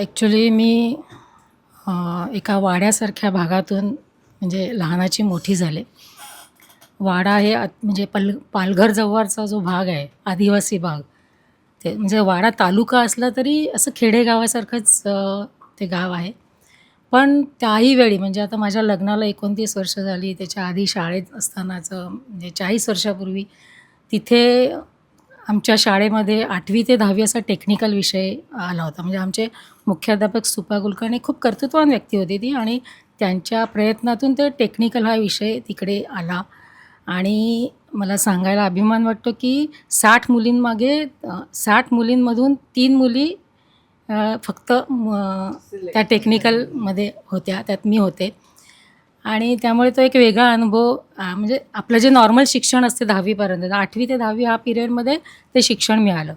Actually मी एका वाड्यासारख्या भागातून म्हणजे लहानाची मोठी झाले. वाडा हे आत म्हणजे पल पालघर जवळचा जो भाग आहे आदिवासी भाग ते म्हणजे वाडा तालुका असला तरी असं खेडेगावासारखंच ते गाव आहे. पण त्याही वेळी म्हणजे आता माझ्या लग्नाला एकोणतीस वर्ष झाली त्याच्या आधी शाळेत असतानाचं म्हणजे चाळीस वर्षापूर्वी तिथे आमच्या शाळेमध्ये आठवी ते दहावी असा टेक्निकल विषय आला होता. म्हणजे आमचे मुख्याध्यापक सुपा कुलकर्णी खूप कर्तृत्वान व्यक्ती होती ती आणि त्यांच्या प्रयत्नातून ते टेक्निकल हा विषय तिकडे आला. आणि मला सांगायला अभिमान वाटतो की साठ मुलींमागे साठ मुलींमधून तीन मुली फक्त त्या टेक्निकलमध्ये होत्या. त्यात मी होते. आणि त्यामुळे तो एक वेगळा अनुभव म्हणजे आपलं जे नॉर्मल शिक्षण असते दहावीपर्यंत आठवी ते दहावी हा पिरियडमध्ये ते शिक्षण मिळालं.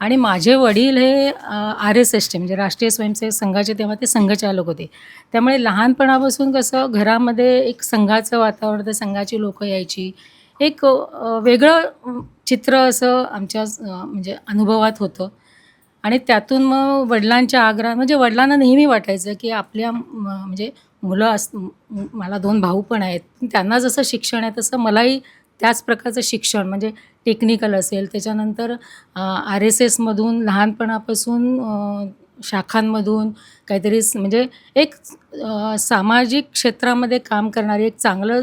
आणि माझे वडील हे आर एस एसचे म्हणजे राष्ट्रीय स्वयंसेवक संघाचे तेव्हा ते संघचालक होते. त्यामुळे लहानपणापासून कसं घरामध्ये एक संघाचं वातावरण ते संघाची लोकं यायची. एक वेगळं चित्र असं आमच्या म्हणजे अनुभवात होतं. आणि त्यातून मग वडिलांच्या आग्रह म्हणजे वडिलांना नेहमी वाटायचं की आपल्या म्हणजे मुलं अस मला दोन भाऊ पण आहेत. त्यांना जसं शिक्षण आहे तसं मलाही त्याच प्रकारचं शिक्षण म्हणजे टेक्निकल असेल. त्याच्यानंतर आर एस एसमधून लहानपणापासून शाखांमधून काहीतरी म्हणजे एक सामाजिक क्षेत्रामध्ये काम करणारी एक चांगलं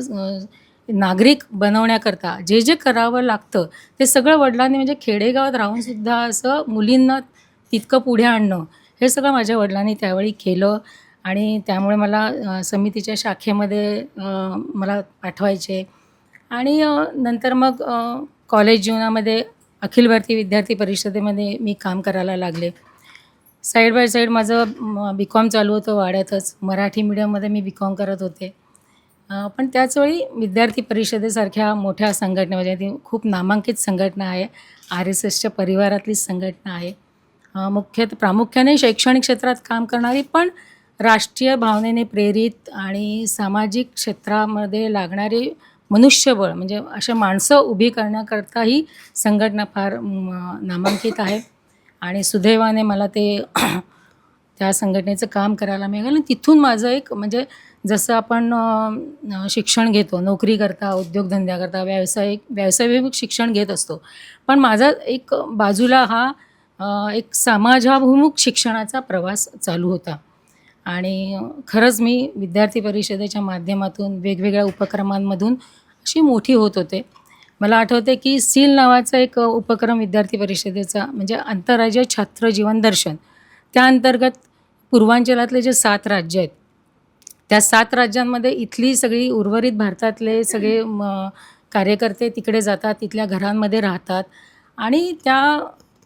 नागरिक बनवण्याकरता जे जे करावं लागतं ते सगळं वडिलांनी म्हणजे खेडेगावात राहूनसुद्धा असं मुलींना तितकं पुढे आणणं हे सगळं माझ्या वडिलांनी त्यावेळी केलं. आणि त्यामुळे मला समितीच्या शाखेमध्ये मला पाठवायचे. आणि नंतर मग कॉलेज जीवनामध्ये अखिल भारतीय विद्यार्थी परिषदेमध्ये मी काम करायला लागले. साईड बाय साईड माझं बी कॉम चालू होतं वाड्यातच. मराठी मीडियममध्ये मी बी कॉम करत होते. पण त्याचवेळी विद्यार्थी परिषदेसारख्या मोठ्या संघटना म्हणजे ती खूप नामांकित संघटना आहे. आर एस एसच्या परिवारातलीच संघटना आहे. मुख्यत प्रामुख्याने शैक्षणिक क्षेत्रात काम करणारी पण राष्ट्रीय भावनेने प्रेरित आणि सामाजिक क्षेत्रामध्ये लागणारे मनुष्यबळ म्हणजे अशा माणसं उभी करण्याकरता ही संघटना फार नामांकित आहे. आणि सुदैवाने मला ते त्या संघटनेचं काम करायला मिळालं. आणि तिथून माझं एक म्हणजे जसं आपण शिक्षण घेतो नोकरी करता उद्योगधंद्याकरता व्यावसायिक व्यावसायिक शिक्षण घेत असतो. पण माझा एक बाजूला हा एक समाजाभिमुख शिक्षणाचा प्रवास चालू होता. आणि खरंच मी विद्यार्थी परिषदेच्या माध्यमातून वेगवेगळ्या उपक्रमांमधून अशी मोठी होत होते. मला आठवते की सील नावाचा एक उपक्रम विद्यार्थी परिषदेचा म्हणजे आंतरराज्य छात्र जीवन दर्शन. त्या अंतर्गत पूर्वांचलातले जे सात राज्य आहेत त्या सात राज्यांमध्ये इथली सगळी उर्वरित भारतातले सगळे म, कार्यकर्ते तिकडे जातात तिथल्या घरांमध्ये राहतात. आणि त्या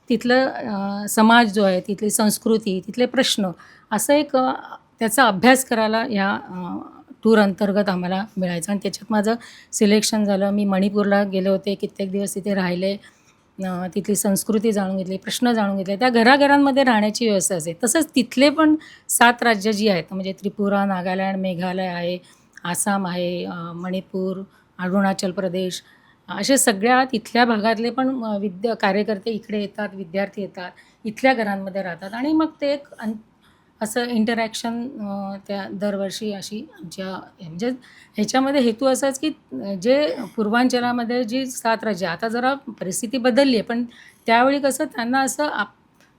तिथलं समाज जो आहे तिथली संस्कृती तिथले प्रश्न असं एक त्याचा अभ्यास करायला या टूर अंतर्गत आम्हाला मिळायचं. आणि त्याच्यात माझं सिलेक्शन झालं. मी मणिपूरला गेले होते कित्येक दिवस तिथे राहिले. तिथली संस्कृती जाणून घेतली प्रश्न जाणून घेतले. त्या घराघरांमध्ये राहण्याची व्यवस्था असते तसंच तिथले पण सात राज्य जी आहेत म्हणजे त्रिपुरा नागालँड मेघालय आहे आसाम आहे मणिपूर अरुणाचल प्रदेश असे सगळ्या तिथल्या भागातले पण विद्या कार्यकर्ते इकडे येतात विद्यार्थी येतात इथल्या घरांमध्ये राहतात आणि मग ते एक अन असं इंटरॅक्शन त्या दरवर्षी अशी आमच्या म्हणजे ह्याच्यामध्ये हेतू असाच की जे पूर्वांचलामध्ये जी सात राज्य आता जरा परिस्थिती बदलली आहे पण त्यावेळी कसं त्यांना असं आप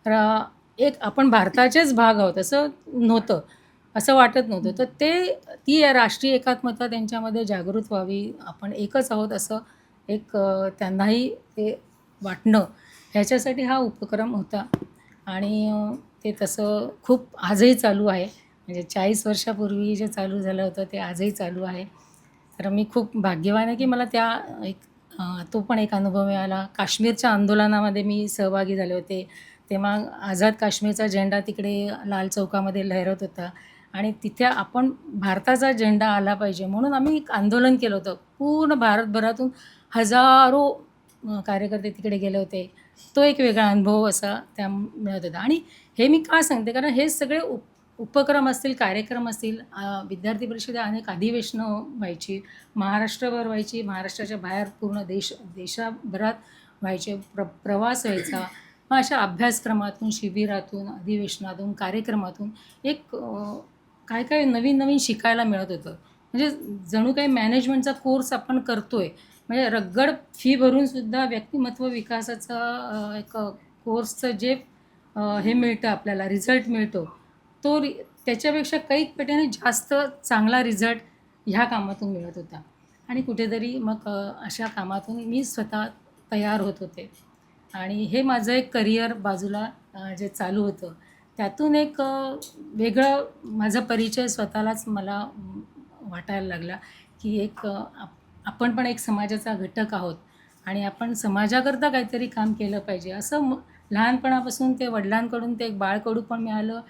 रा- एक आपण भारताचेच भाग आहोत असं नव्हतं असं वाटत नव्हतं. तर ते ती राष्ट्रीय एकात्मता त्यांच्यामध्ये जागृत व्हावी आपण एकच आहोत असं एक त्यांनाही ते वाटणं ह्याच्यासाठी हा उपक्रम होता. आणि ते तसं खूप आजही चालू आहे. म्हणजे चाळीस वर्षापूर्वी जे चालू झालं होतं ते आजही चालू आहे. तर मी खूप भाग्यवान आहे की मला त्या एक तो पण एक अनुभव मिळाला. काश्मीरच्या आंदोलनामध्ये मी सहभागी झाले होते. तेव्हा आझाद काश्मीरचा झेंडा तिकडे लाल चौकामध्ये लहरत होता. आणि तिथे आपण भारताचा झेंडा आला पाहिजे म्हणून आम्ही एक आंदोलन केलं होतं. पूर्ण भारतभरातून हजारो कार्यकर्ते तिकडे गेले होते. तो एक वेगळा अनुभव असा त्या मिळत होता. आणि हे मी का सांगते? कारण हे सगळे उप उपक्रम असतील कार्यक्रम असतील विद्यार्थी परिषदेत अनेक अधिवेशनं व्हायची महाराष्ट्रभर व्हायची महाराष्ट्राच्या बाहेर पूर्ण देश देशाभरात व्हायचे प्र प्रवास व्हायचा. मग अशा अभ्यासक्रमातून शिबिरातून अधिवेशनातून कार्यक्रमातून एक काय काय नवीन नवीन शिकायला मिळत होतं. म्हणजे जणू काही मॅनेजमेंटचा कोर्स आपण करतो आहे म्हणजे रगड फी भरूनसुद्धा व्यक्तिमत्व विकासाचा एक कोर्सचं जे हे मिळतं आपल्याला रिझल्ट मिळतो तो रि त्याच्यापेक्षा कैक पटीने जास्त चांगला रिझल्ट ह्या कामातून मिळत होता. आणि कुठेतरी मग अशा कामातून मी स्वतः तयार होत होते. आणि हे माझं एक करिअर बाजूला जे चालू होतं त्यातून एक वेगळं माझा परिचय स्वतःलाच मला वाटायला लागला की एक आप- आपण पण एक समाजाचा घटक आहोत आणि आपण समाजाकरता काहीतरी काम केलं पाहिजे. असं म लहानपणापासून ते वडिलांकडून ते एक बाळकडू पण मिळालं.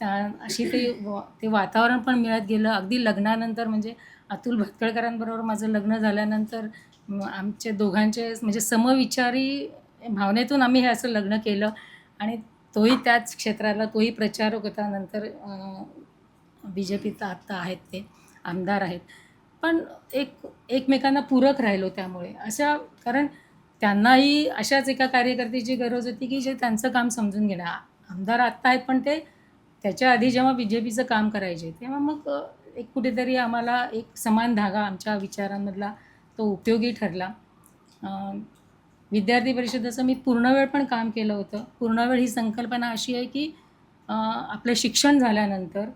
त्या अशी ते व ते वातावरण पण मिळत गेलं. अगदी लग्नानंतर म्हणजे अतुल भटकळकरांबरोबर माझं लग्न झाल्यानंतर आमचे दोघांचे म्हणजे समविचारी भावनेतून आम्ही हे असं लग्न केलं. आणि तोही त्याच क्षेत्राला तोही प्रचारक होता नंतर बी जे पीचा आत्ता आहेत ते आमदार आहेत. पण एक एकमेकांना पूरक राहिलो त्यामुळे. अशा कारण त्यांनाही अशाच एका कार्यकर्त्याची गरज होती की जे त्यांचं काम समजून घेणं. आमदार आत्ता आहेत पण ते त्याच्या आधी जेव्हा बी जे पीचं काम करायचे तेव्हा मग एक कुठेतरी आम्हाला एक समान धागा आमच्या विचारांमधला तो उपयोगी ठरला. विद्यार्थी परिषदेचं मी पूर्णवेळ पण काम केलं होतं. पूर्णवेळ ही संकल्पना अशी आहे की आपलं शिक्षण झाल्यानंतर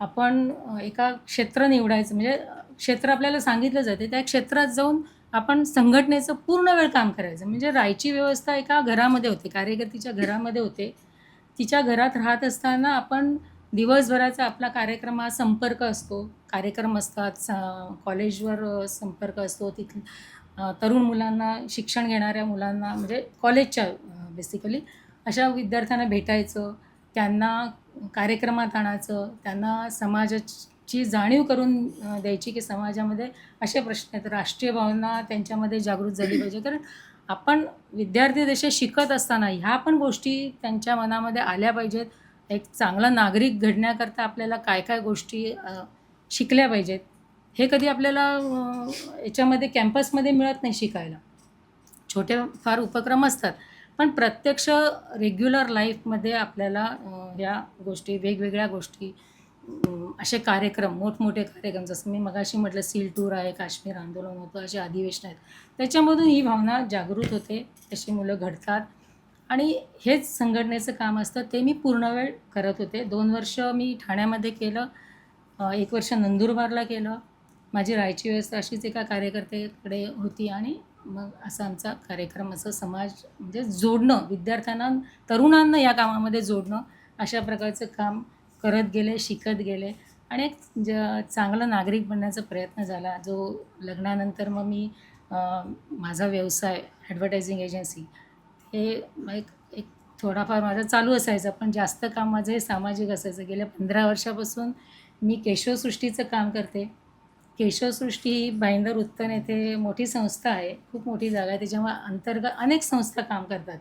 आपण एका क्षेत्र निवडायचं म्हणजे क्षेत्र आपल्याला सांगितलं जाते त्या क्षेत्रात जाऊन आपण संघटनेचं पूर्ण वेळ काम करायचं. म्हणजे राहायची व्यवस्था एका घरामध्ये होते कार्यकर्तीच्या घरामध्ये होते. तिच्या घरात राहत असताना आपण दिवसभराचा आपला कार्यक्रम हा संपर्क असतो. कार्यक्रम असतात स- कॉलेजवर संपर्क असतो. तिथ तरुण मुलांना शिक्षण घेणाऱ्या मुलांना म्हणजे कॉलेजच्या बेसिकली अशा विद्यार्थ्यांना भेटायचं. त्यांना कार्यक्रमात आणायचं त्यांना समाजाची जाणीव करून द्यायची की समाजामध्ये असे प्रश्न आहेत. राष्ट्रीय भावना त्यांच्यामध्ये जागृत झाली पाहिजे. कारण आपण विद्यार्थी देशे शिकत असताना ह्या पण गोष्टी त्यांच्या मनामध्ये आल्या पाहिजेत. एक चांगला नागरिक घडण्याकरता आपल्याला काय काय गोष्टी शिकल्या पाहिजेत. हे कधी आपल्याला याच्यामध्ये कॅम्पसमध्ये मिळत नाही शिकायला. छोटे फार उपक्रम असतात. पण प्रत्यक्ष रेग्युलर लाईफमध्ये आपल्याला या गोष्टी वेगवेगळ्या गोष्टी असे कार्यक्रम मोठमोठे कार्यक्रम जसं मी मगाशी म्हटलं सील टूर आहे काश्मीर आंदोलन होतं असे अधिवेशन आहेत. त्याच्यामधून ही भावना जागृत होते तशी मुलं घडतात. आणि हेच संघटनेचं काम असतं ते मी पूर्ण वेळ करत होते. दोन वर्ष मी ठाण्यामध्ये केलं एक वर्ष नंदुरबारला केलं. माझी राहायची व्यवस्था अशीच एका कार्यकर्त्याकडे होती आणि मग असा आमचा कार्यक्रम असं समाज म्हणजे जोडणं विद्यार्थ्यांना तरुणांना या कामामध्ये जोडणं अशा प्रकारचं काम करत गेले शिकत गेले. आणि एक ज चांगला नागरिक बनण्याचा प्रयत्न झाला. जो लग्नानंतर मग मी माझा व्यवसाय ॲडव्हर्टायझिंग एजन्सी हे एक एक थोडाफार माझा चालू असायचा. पण जास्त काम माझं हे सामाजिक असायचं. गेल्या पंधरा वर्षापासून मी केशवसृष्टीचं काम करते. केशवसृष्टी ही भाईंदर उत्तन येथे मोठी संस्था आहे. खूप मोठी जागा आहे. त्याच्यामुळे अंतर्गत अनेक संस्था काम करतात.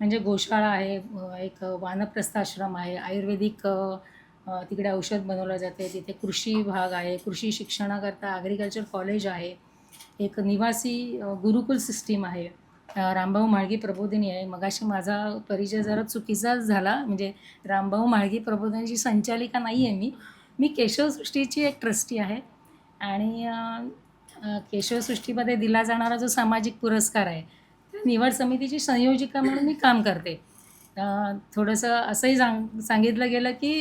म्हणजे गोशाळा आहे एक वानप्रस्थाश्रम आहे आयुर्वेदिक तिकडे औषध बनवलं जाते तिथे कृषी विभाग आहे कृषी शिक्षणाकरता ॲग्रिकल्चर कॉलेज आहे एक निवासी गुरुकुल सिस्टीम आहे रामभाऊ म्हाळगी प्रबोधिनी आहे. मगाशी माझा परिचय जरा चुकीचाच झाला म्हणजे रामभाऊ म्हाळगी प्रबोधिनीची संचालिका नाही आहे मी मी केशवसृष्टीची एक ट्रस्टी आहे आणि केशवसृष्टीमध्ये दिला जाणारा जो सामाजिक पुरस्कार आहे निवड समितीची संयोजिका म्हणून मी काम करते. थोडंसं असंही सांग सांगितलं गेलं की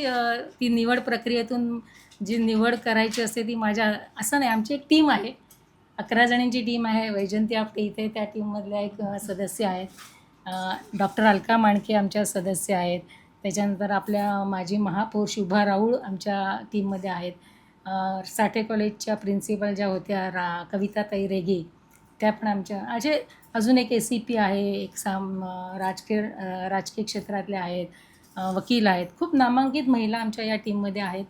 ती निवड प्रक्रियेतून जी निवड करायची असते ती माझ्या असं नाही आमची एक टीम आहे. अकरा जणींची टीम आहे. वैजंती आपटे इथे त्या टीममधल्या एक सदस्य आहेत. डॉक्टर अलका माणके आमच्या सदस्य आहेत. त्याच्यानंतर आपल्या माजी महापौर शुभा राऊळ आमच्या टीममध्ये आहेत. साठे कॉलेजच्या प्रिन्सिपल ज्या होत्या रा कविताताई रेगे त्या पण आमच्या असे अजून एक ए सी पी आहे एक साम राजकीय राजकीय क्षेत्रातले आहेत वकील आहेत खूप नामांकित महिला आमच्या या टीममध्ये आहेत.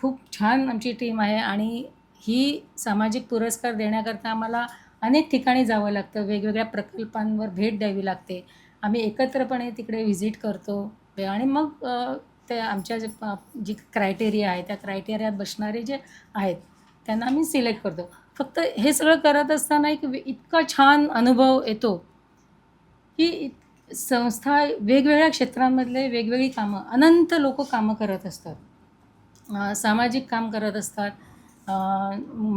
खूप छान आमची टीम आहे आणि ही सामाजिक पुरस्कार देण्याकरता आम्हाला अनेक ठिकाणी जावं लागतं वेगवेगळ्या प्रकल्पांवर भेट द्यावी लागते. आम्ही एकत्रपणे तिकडे व्हिजिट करतो आणि मग त्या ते आमच्या जे जी क्रायटेरिया आहे त्या क्रायटेरियात बसणारे जे आहेत त्यांना आम्ही सिलेक्ट करतो. फक्त हे सगळं करत असताना एक इतका छान अनुभव येतो की संस्था वेगवेगळ्या क्षेत्रांमधले वेगवेगळी कामं अनंत लोक कामं करत असतात. सामाजिक काम करत असतात.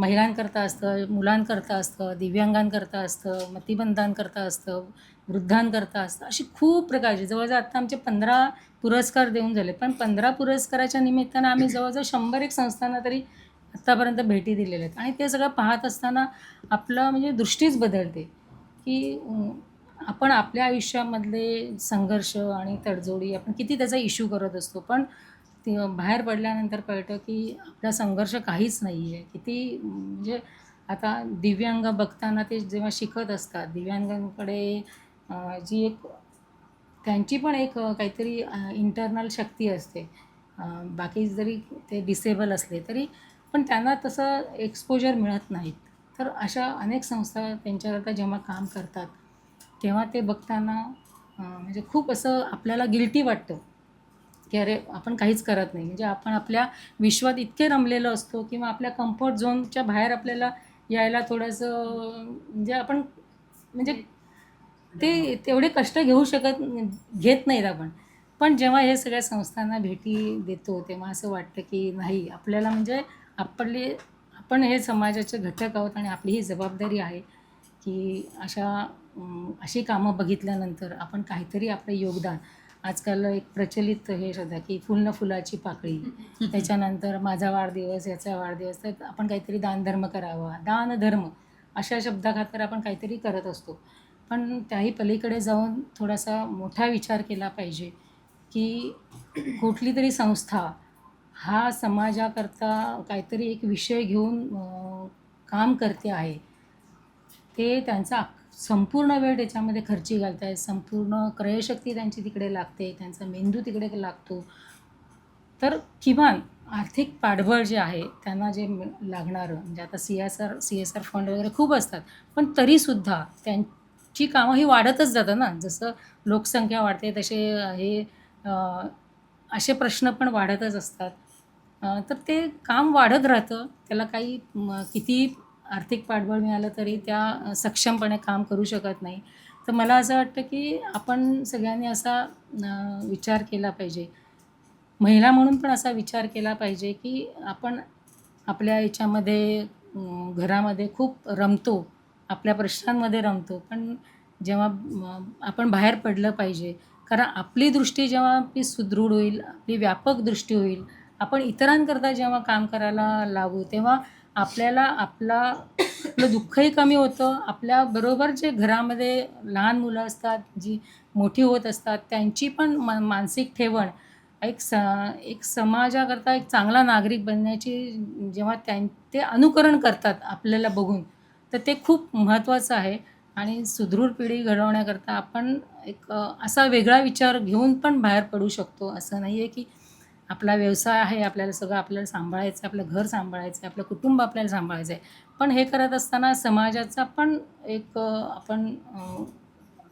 महिलांकरता असतं मुलांकरता असतं दिव्यांगांकरता असतं मतिबंधांकरता असतं वृद्धांकरता असतं. अशी खूप प्रकारची जवळजवळ आत्ता आमचे पंधरा पुरस्कार देऊन झाले. पण पंधरा पुरस्काराच्या निमित्तानं आम्ही जवळजवळ शंभर एक संस्थांना तरी आत्तापर्यंत भेटी दिलेल्या आहेत. आणि ते सगळं पाहत असताना आपलं म्हणजे दृष्टीच बदलते की आपण आपल्या आयुष्यामधले संघर्ष आणि तडजोडी आपण किती त्याचा इश्यू करत असतो. पण ते बाहेर पडल्यानंतर कळतं की आपला संघर्ष काहीच नाही आहे किती म्हणजे आता दिव्यांग बघताना ते जेव्हा शिकत असतात दिव्यांगांकडे जी एक त्यांची पण एक काहीतरी इंटरनल शक्ती असते. बाकी जरी ते डिसेबल असले तरी पण त्यांना तसं एक्सपोजर मिळत नाहीत. तर अशा अनेक संस्था त्यांच्याकरता जेव्हा काम करतात तेव्हा ते बघताना म्हणजे खूप असं आपल्याला गिल्टी वाटतं की अरे आपण काहीच करत नाही. म्हणजे आपण आपल्या विश्वात इतके रमलेलो असतो किंवा आपल्या कम्फर्ट झोनच्या बाहेर आपल्याला यायला थोडंसं म्हणजे आपण म्हणजे ते तेवढे कष्ट घेऊ शकत घेत नाहीत आपण. पण जेव्हा हे सगळ्या संस्थांना भेटी देतो तेव्हा असं वाटतं की नाही आपल्याला म्हणजे आपली आपण हे समाजाचे घटक आहोत आणि आपली ही जबाबदारी आहे की अशा अशी कामं बघितल्यानंतर आपण काहीतरी आपलं योगदान आजकाल एक प्रचलित हे शब्द की फुल फुलाची पाकळी. त्याच्यानंतर माझा वाढदिवस याचा वाढदिवस तर आपण काहीतरी दानधर्म करावा दानधर्म अशा शब्दाखातर आपण काहीतरी करत असतो. पण त्याही पलीकडे जाऊन थोडासा मोठा विचार केला पाहिजे की कुठली तरी संस्था हा समाजाकरता काहीतरी एक विषय घेऊन काम करते आहे. ते त्यांचा संपूर्ण वेळ त्याच्यामध्ये खर्ची घालत आहेत संपूर्ण क्रयशक्ती त्यांची तिकडे लागते. त्यांचा मेंदू तिकडे लागतो. तर किमान आर्थिक पाठबळ जे आहे त्यांना जे लागणारं म्हणजे आता C S R C S R fund वगैरे खूप असतात. पण तरीसुद्धा त्यांची कामं ही वाढतच जातं ना. जसं लोकसंख्या वाढते तसे हे असे प्रश्न पण वाढतच असतात. तर ते काम वाढत राहतं. त्याला काही किती आर्थिक पाठबळ मिळालं तरी त्या सक्षमपणे काम करू शकत नाही. तर मला असं वाटतं की आपण सगळ्यांनी असा विचार केला पाहिजे. महिला म्हणून पण असा विचार केला पाहिजे की आपण आपल्या याच्यामध्ये घरामध्ये खूप रमतो. आपल्या प्रश्नांमध्ये रमतो. पण जेव्हा आपण बाहेर पडलं पाहिजे. कारण आपली दृष्टी जेव्हा आपली सुदृढ होईल आपली व्यापक दृष्टी होईल आपण इतरांकरता जेव्हा काम करायला लागू तेव्हा आपल्याला आपला आपलं दुःखही कमी होतं. आपल्याबरोबर जे घरामध्ये लहान मुलं असतात जी मोठी होत असतात त्यांची पण मा मानसिक ठेवण एक स एक समाजाकरता एक चांगला नागरिक बनण्याची जेव्हा त्यां ते अनुकरण करतात आपल्याला बघून तर ते खूप महत्त्वाचं आहे. आणि सुदृढ पिढी घडवण्याकरता आपण एक असा वेगळा विचार घेऊन पण बाहेर पडू शकतो. असं नाही आहे की आपला व्यवसाय आहे आपल्याला सगळं आपल्याला सांभाळायचं आहे आपलं घर सांभाळायचं आहे आपलं कुटुंब आपल्याला सांभाळायचं आहे. पण हे करत असताना समाजाचा पण एक आपण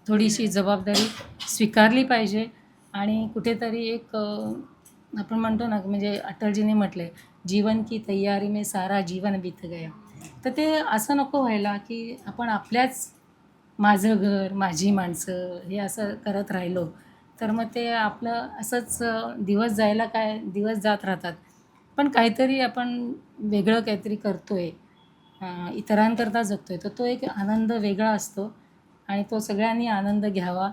थोडीशी जबाबदारी स्वीकारली पाहिजे आणि कुठेतरी एक आपण म्हणतो ना म्हणजे अटलजीने म्हटले जीवन की तयारी में सारा जीवन बीत गया. तर ते असं नको व्हायला की आपण आपल्याच माझं घर माझी माणसं हे असं करत राहिलो. तर मग ते आपलं असंच दिवस जायला काय दिवस जात राहतात. पण काहीतरी आपण वेगळं काहीतरी करतो आहे इतरांकरता जगतो आहे तर तो एक आनंद वेगळा असतो आणि तो सगळ्यांनी आनंद घ्यावा.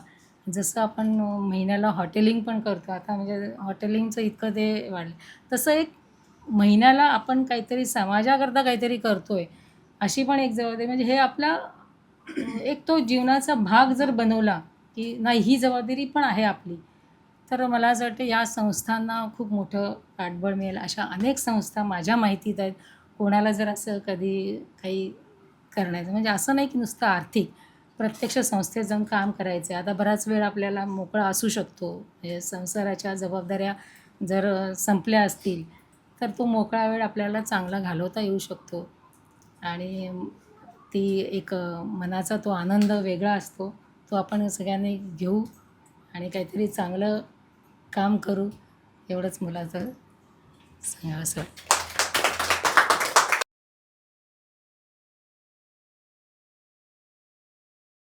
जसं आपण महिन्याला हॉटेलिंग पण करतो. आता म्हणजे हॉटेलिंगचं इतकं ते वाढलं. तसं एक महिन्याला आपण काहीतरी समाजाकरता काहीतरी करतो आहे अशी पण एक जबाबदारी. म्हणजे हे आपला एक तो जीवनाचा भाग जर बनवला की नाही ही जबाबदारी पण आहे आपली. तर मला असं वाटतं या संस्थांना खूप मोठं पाठबळ मिळेल अशा अनेक संस्था माझ्या माहितीत आहेत. कोणाला जर असं कधी काही करण्याचं म्हणजे असं नाही की नुसतं आर्थिक प्रत्यक्ष संस्थेत जाऊन काम करायचं आहे. आता बराच वेळ आपल्याला मोकळा असू शकतो. म्हणजे संसाराच्या जबाबदाऱ्या जर संपल्या असतील तर तो मोकळा वेळ आपल्याला चांगला घालवता येऊ शकतो. आणि ती एक मनाचा तो आनंद वेगळा असतो. तो आपण सगळ्यांनी घेऊ आणि काहीतरी चांगलं काम करू एवढंच मुलाचं सांगावं असं वाटतं.